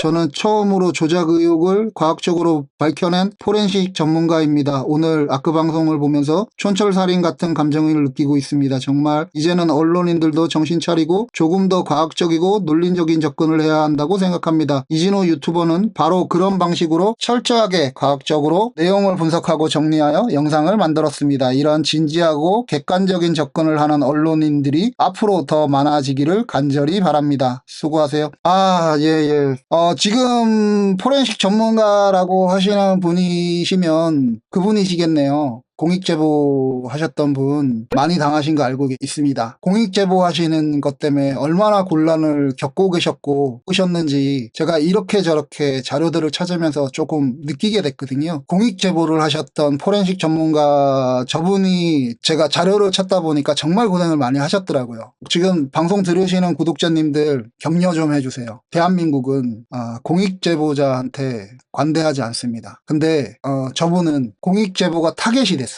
저는 처음으로 조작 의혹을 과학적으로 밝혀낸 포렌식 전문가입니다. 오늘 아크 방송을 보면서 촌철살인 같은 감정을 느끼고 있습니다. 정말 이제는 언론인들도 정신 차리고 조금 더 과학적이고 논리적인 접근을 해야 한다고 생각합니다. 이진호 유튜버는 바로 그런 방식으로 철저하게 과학적으로 내용을 분석하고 정리하여 영상을 만들었습니다. 이런 진지하고 객관적인 접근을 하는 언론인들이 앞으로 더 많아지기를 간절히 바랍니다. 수고하세요. 아, 예, 예. 어, 지금 포렌식 전문가라고 하시는 분이시면 그분이시겠네요. 공익 제보 하셨던 분 많이 당하신 거 알고 있습니다. 공익 제보 하시는 것 때문에 얼마나 곤란을 겪고 계셨고 오셨는지 제가 이렇게 저렇게 자료들을 찾으면서 조금 느끼게 됐거든요. 공익 제보를 하셨던 포렌식 전문가 저분이 제가 자료를 찾다 보니까 정말 고생을 많이 하셨더라고요. 지금 방송 들으시는 구독자님들 격려 좀 해주세요. 대한민국은 아, 공익 제보자한테 관대하지 않습니다. 근데 어, 저분은 공익 제보가 타겟이 됐어요.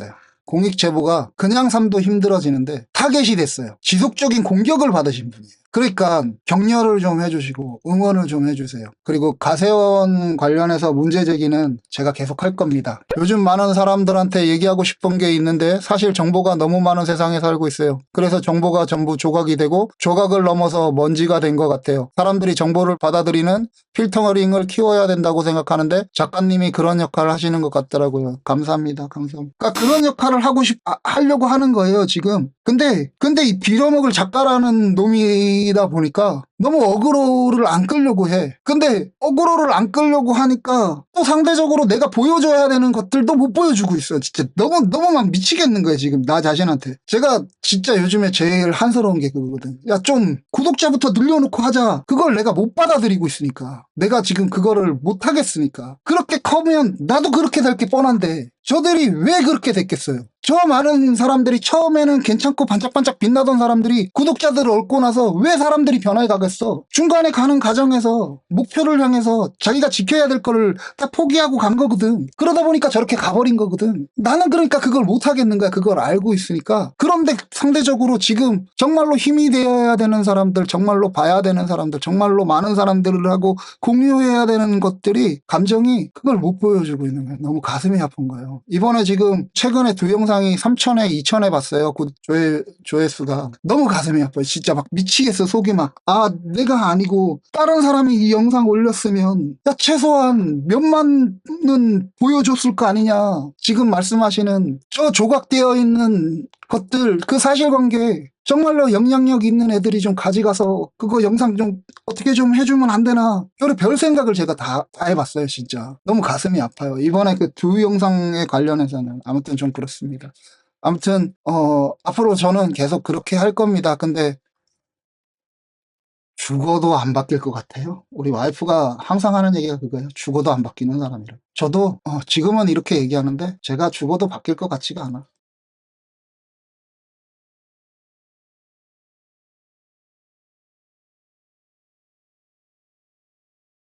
공익 제보가 그냥 삶도 힘들어지는데 타겟이 됐어요. 지속적인 공격을 받으신 분이에요. 그러니까 격려를 좀 해주시고 응원을 좀 해주세요. 그리고 가세원 관련해서 문제 제기는 제가 계속 할 겁니다. 요즘 많은 사람들한테 얘기하고 싶은 게 있는데 사실 정보가 너무 많은 세상에 살고 있어요. 그래서 정보가 전부 조각이 되고 조각을 넘어서 먼지가 된 것 같아요. 사람들이 정보를 받아들이는 필터링을 키워야 된다고 생각하는데 작가님이 그런 역할을 하시는 것 같더라고요. 감사합니다. 감사합니다. 그러니까 그런 역할을 하고 싶 아, 하려고 하는 거예요 지금. 근데 근데 이 빌어먹을 작가라는 놈이다 보니까 너무 어그로를 안 끌려고 해. 근데 어그로를 안 끌려고 하니까 또 상대적으로 내가 보여줘야 되는 것들도 못 보여주고 있어. 진짜 너무 너무 막 미치겠는 거야 지금 나 자신한테. 제가 진짜 요즘에 제일 한스러운 게 그거거든. 야 좀 구독자부터 늘려놓고 하자. 그걸 내가 못 받아들이고 있으니까. 내가 지금 그거를 못 하겠으니까. 그렇게 커면 나도 그렇게 될 게 뻔한데 저들이 왜 그렇게 됐겠어요? 저 많은 사람들이 처음에는 괜찮고 반짝반짝 빛나던 사람들이 구독자들을 얻고 나서 왜 사람들이 변화해 가겠어? 중간에 가는 과정에서 목표를 향해서 자기가 지켜야 될 거를 다 포기하고 간 거거든. 그러다 보니까 저렇게 가버린 거거든. 나는 그러니까 그걸 못 하겠는 거야. 그걸 알고 있으니까. 그런데 상대적으로 지금 정말로 힘이 되어야 되는 사람들, 정말로 봐야 되는 사람들, 정말로 많은 사람들을 하고 공유해야 되는 것들이 감정이 그걸 못 보여주고 있는 거야. 너무 가슴이 아픈 거예요. 이번에 지금 최근에 두 영상 이 3천회, 2천회 봤어요. 그 조회, 조회수가. 너무 가슴이 아파요. 진짜 막 미치겠어. 속이 막. 아, 내가 아니고 다른 사람이 이 영상 올렸으면 야, 최소한 몇만은 보여줬을 거 아니냐. 지금 말씀하시는 저 조각되어 있는 것들, 그 사실관계 정말로 영향력 있는 애들이 좀 가져가서 그거 영상 좀 어떻게 좀 해주면 안 되나 별 생각을 제가 다, 다 해봤어요 진짜. 너무 가슴이 아파요. 이번에 그 두 영상에 관련해서는 아무튼 좀 그렇습니다. 아무튼 어 앞으로 저는 계속 그렇게 할 겁니다. 근데 죽어도 안 바뀔 것 같아요. 우리 와이프가 항상 하는 얘기가 그거예요. 죽어도 안 바뀌는 사람이라. 저도 어, 지금은 이렇게 얘기하는데 제가 죽어도 바뀔 것 같지가 않아